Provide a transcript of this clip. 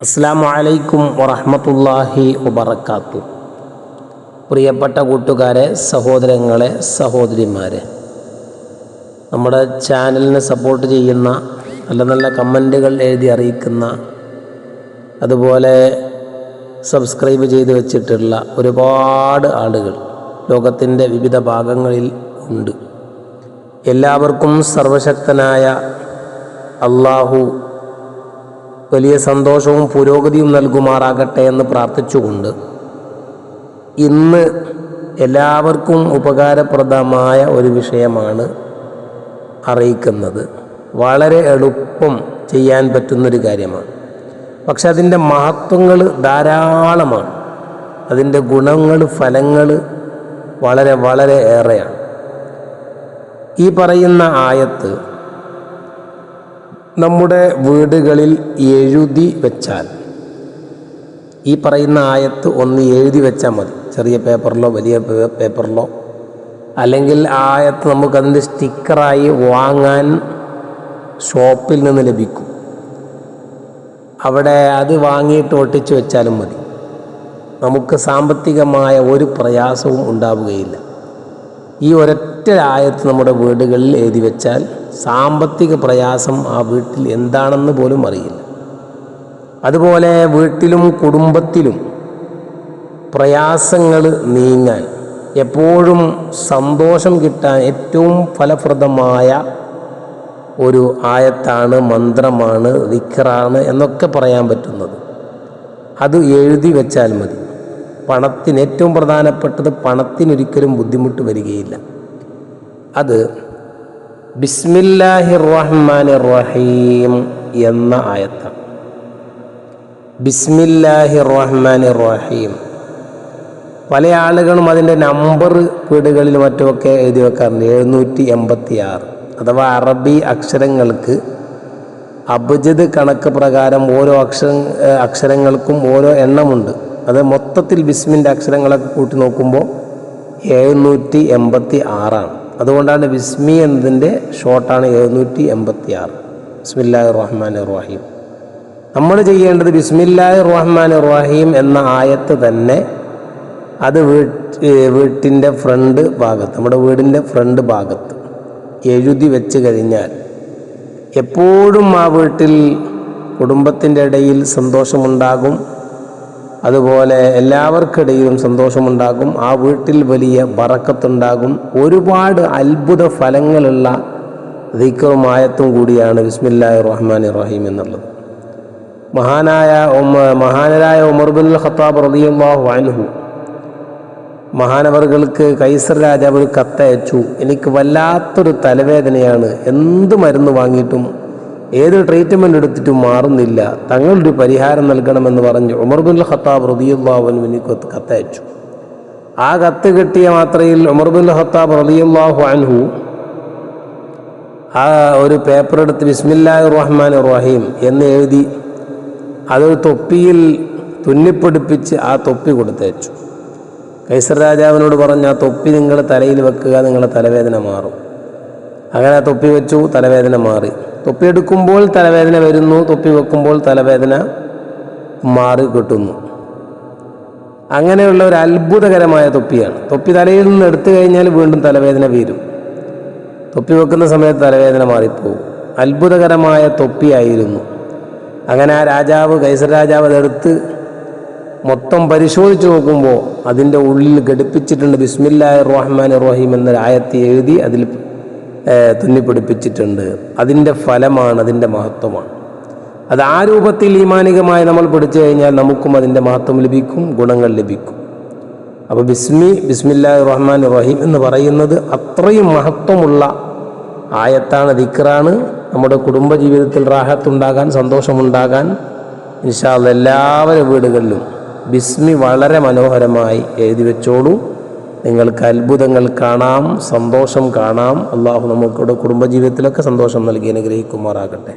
അസ്സാം വലൈക്കും വറഹമത്തല്ലാഹി വബർക്കാത്തു പ്രിയപ്പെട്ട കൂട്ടുകാരെ സഹോദരങ്ങളെ സഹോദരിമാരെ നമ്മുടെ ചാനലിനെ സപ്പോർട്ട് ചെയ്യുന്ന നല്ല നല്ല കമന്റുകൾ എഴുതി അറിയിക്കുന്ന അതുപോലെ സബ്സ്ക്രൈബ് ചെയ്ത് വച്ചിട്ടുള്ള ഒരുപാട് ആളുകൾ ലോകത്തിന്റെ വിവിധ ഭാഗങ്ങളിൽ ഉണ്ട്. എല്ലാവർക്കും സർവശക്തനായ അള്ളാഹു വലിയ സന്തോഷവും പുരോഗതിയും നൽകുമാറാകട്ടെ എന്ന് പ്രാർത്ഥിച്ചുകൊണ്ട് ഇന്ന് എല്ലാവർക്കും ഉപകാരപ്രദമായ ഒരു വിഷയമാണ് അറിയിക്കുന്നത്. വളരെ എളുപ്പം ചെയ്യാൻ പറ്റുന്നൊരു കാര്യമാണ്. പക്ഷെ അതിന്റെ മഹത്വങ്ങൾ ധാരാളമാണ്. അതിന്റെ ഗുണങ്ങൾ ഫലങ്ങൾ വളരെ വളരെ ഏറെയാണ്. ഈ പറയുന്ന ആയത്ത് നമ്മുടെ വീടുകളിൽ എഴുതി വെച്ചാൽ. ഈ പറയുന്ന ആയത്ത് ഒന്ന് എഴുതി വെച്ചാൽ മതി. ചെറിയ പേപ്പറിലോ വലിയ പേപ്പറിലോ. അല്ലെങ്കിൽ ആയത്ത് നമുക്കതിന്റെ സ്റ്റിക്കറായി വാങ്ങാൻ ഷോപ്പിൽ നിന്ന് ലഭിക്കും. അവിടെ അത് വാങ്ങിയിട്ട് ഒട്ടിച്ചു വെച്ചാലും മതി. നമുക്ക് സാമ്പത്തികമായ ഒരു പ്രയാസവും ഉണ്ടാവുകയില്ല. ഈ ഒരൊറ്റ ആയത്ത് നമ്മുടെ വീടുകളിൽ എഴുതി വെച്ചാൽ സാമ്പത്തിക പ്രയാസം ആ വീട്ടിൽ എന്താണെന്ന് പോലും അറിയില്ല. അതുപോലെ വീട്ടിലും കുടുംബത്തിലും പ്രയാസങ്ങൾ നീങ്ങാൻ എപ്പോഴും സന്തോഷം കിട്ടാൻ ഏറ്റവും ഫലപ്രദമായ ഒരു ആയത്താണ് മന്ത്രമാണ് വിക്രാണ് എന്നൊക്കെ പറയാൻ പറ്റുന്നത്. അത് എഴുതി വെച്ചാൽ മതി. പണത്തിന് ഏറ്റവും പ്രധാനപ്പെട്ടത് പണത്തിനൊരിക്കലും ബുദ്ധിമുട്ട് വരികയില്ല. അത് ബിസ്മില്ലാഹിർ റഹ്മാനിർ റഹീം എന്ന ആയത്താണ് ബിസ്മില്ലാഹിർ റഹ്മാനിർ റഹീം പല ആളുകളും അതിന്റെ നമ്പർ വീടുകളിൽ മറ്റുമൊക്കെ എഴുതി വെക്കാറുണ്ട്. എഴുന്നൂറ്റി എൺപത്തി ആറ് അഥവാ അറബി അക്ഷരങ്ങൾക്ക് അബജദ് കണക്ക് പ്രകാരം ഓരോ അക്ഷര അക്ഷരങ്ങൾക്കും ഓരോ എണ്ണമുണ്ട്. അത് മൊത്തത്തിൽ ബിസ്മിന്റെ അക്ഷരങ്ങളൊക്കെ കൂട്ടി നോക്കുമ്പോൾ എഴുന്നൂറ്റി എൺപത്തി ആറാണ് അതുകൊണ്ടാണ് ബിസ്മി എന്നതിന്റെ ഷോർട്ടാണ് എഴുന്നൂറ്റി എൺപത്തി ആറ് ബിസ്മില്ലാഹി റഹ്മാൻ റഹീം നമ്മൾ ചെയ്യേണ്ടത് ബിസ്മില്ലാഹി റഹ്മാൻ റഹീം എന്ന ആയത്ത് തന്നെ അത് വീട്ട് വീട്ടിന്റെ ഫ്രണ്ട് ഭാഗത്ത് നമ്മുടെ വീടിന്റെ ഫ്രണ്ട് ഭാഗത്ത് എഴുതി വെച്ച് കഴിഞ്ഞാൽ എപ്പോഴും ആ വീട്ടിൽ കുടുംബത്തിന്റെ ഇടയിൽ സന്തോഷമുണ്ടാകും അതുപോലെ എല്ലാവർക്കിടയിലും സന്തോഷമുണ്ടാകും ആ വീട്ടിൽ വലിയ വറക്കത്തുണ്ടാകും ഒരുപാട് അത്ഭുത ഫലങ്ങളുള്ള ദിക്കറുമായത്തും കൂടിയാണ് ബിസ്മില്ലാഹി റഹ്മാൻ റഹീം എന്നുള്ളത് മഹാനായ മഹാനരായ ഉമർ ബിൻ ഖത്താബ് റളിയല്ലാഹു അൻഹു മഹാനവറുകൾക്ക് കൈസർ രാജാവ് ഒരു കത്തയച്ചു എനിക്ക് വല്ലാത്തൊരു തലവേദനയാണ് എന്ത് മരുന്ന് വാങ്ങിയിട്ടും ഏത് ട്രീറ്റ്മെന്റ് എടുത്തിട്ടും മാറുന്നില്ല. തങ്ങളൊരു പരിഹാരം നൽകണമെന്ന് പറഞ്ഞ് ഉമർ ബിൻ ഖത്താബ് എനിക്ക് കത്തയച്ചു. ആ കത്ത് കിട്ടിയ മാത്രയിൽ ഉമർ ബിൻ ഖത്താബ് റളിയല്ലാഹു അൻഹു ആ ഒരു പേപ്പർ എടുത്ത് ബിസ്മില്ലാഹി റഹ്മാൻ റഹീം എന്ന് എഴുതി അതൊരു തൊപ്പിയിൽ തുന്നിപ്പിടിപ്പിച്ച് ആ തൊപ്പി കൊടുത്തയച്ചു. കൈസർ രാജാവിനോട് പറഞ്ഞ ആ തൊപ്പി നിങ്ങൾ തലയിൽ വെക്കുക നിങ്ങളുടെ തലവേദന മാറും. അങ്ങനെ ആ തൊപ്പി വെച്ചു തലവേദന മാറി. തൊപ്പി എടുക്കുമ്പോൾ തലവേദന വരുന്നു തൊപ്പി വെക്കുമ്പോൾ തലവേദന മാറി കിട്ടുന്നു. അങ്ങനെയുള്ള ഒരു അത്ഭുതകരമായ തൊപ്പിയാണ്. തൊപ്പി തലയിൽ നിന്ന് എടുത്തു കഴിഞ്ഞാൽ വീണ്ടും തലവേദന വീരും. തൊപ്പി വെക്കുന്ന സമയത്ത് തലവേദന മാറിപ്പോകും അത്ഭുതകരമായ തൊപ്പിയായിരുന്നു. അങ്ങനെ ആ രാജാവ് കൈസർ രാജാവ് അതെടുത്ത് മൊത്തം പരിശോധിച്ച് നോക്കുമ്പോൾ അതിന്റെ ഉള്ളിൽ ഘടിപ്പിച്ചിട്ടുണ്ട് ബിസ്മില്ലാഹി റഹ്മാൻ റഹീം എന്നൊരു ആയത്തി എഴുതി അതിൽ തുന്നിപ്പിടിപ്പിച്ചിട്ടുണ്ട്. അതിന്റെ ഫലമാണ് അതിന്റെ മഹത്വമാണ്. അത് ആ രൂപത്തിൽ ഈമാനികമായി നമ്മൾ പിടിച്ചു കഴിഞ്ഞാൽ നമുക്കും അതിന്റെ മഹത്വം ലഭിക്കും ഗുണങ്ങൾ ലഭിക്കും. അപ്പോൾ ബിസ്മി ബിസ്മില്ലാ റഹ്മാൻ റഹീം എന്ന് പറയുന്നത് അത്രയും മഹത്വമുള്ള ആയത്താണ് ദിക്റാണ്. നമ്മുടെ കുടുംബജീവിതത്തിൽ റാഹത്തുണ്ടാകാൻ സന്തോഷമുണ്ടാകാൻ ഇൻഷാല്ല എല്ലാവരുടെ വീടുകളിലും ബിസ്മി വളരെ മനോഹരമായി എഴുതി വെച്ചോളൂ. നിങ്ങൾക്ക് അത്ഭുതങ്ങൾ കാണാം സന്തോഷം കാണാം. അള്ളാഹു നമുക്കിവിടെ കുടുംബജീവിതത്തിലൊക്കെ സന്തോഷം നൽകി അനുഗ്രഹിക്കുമാറാകട്ടെ.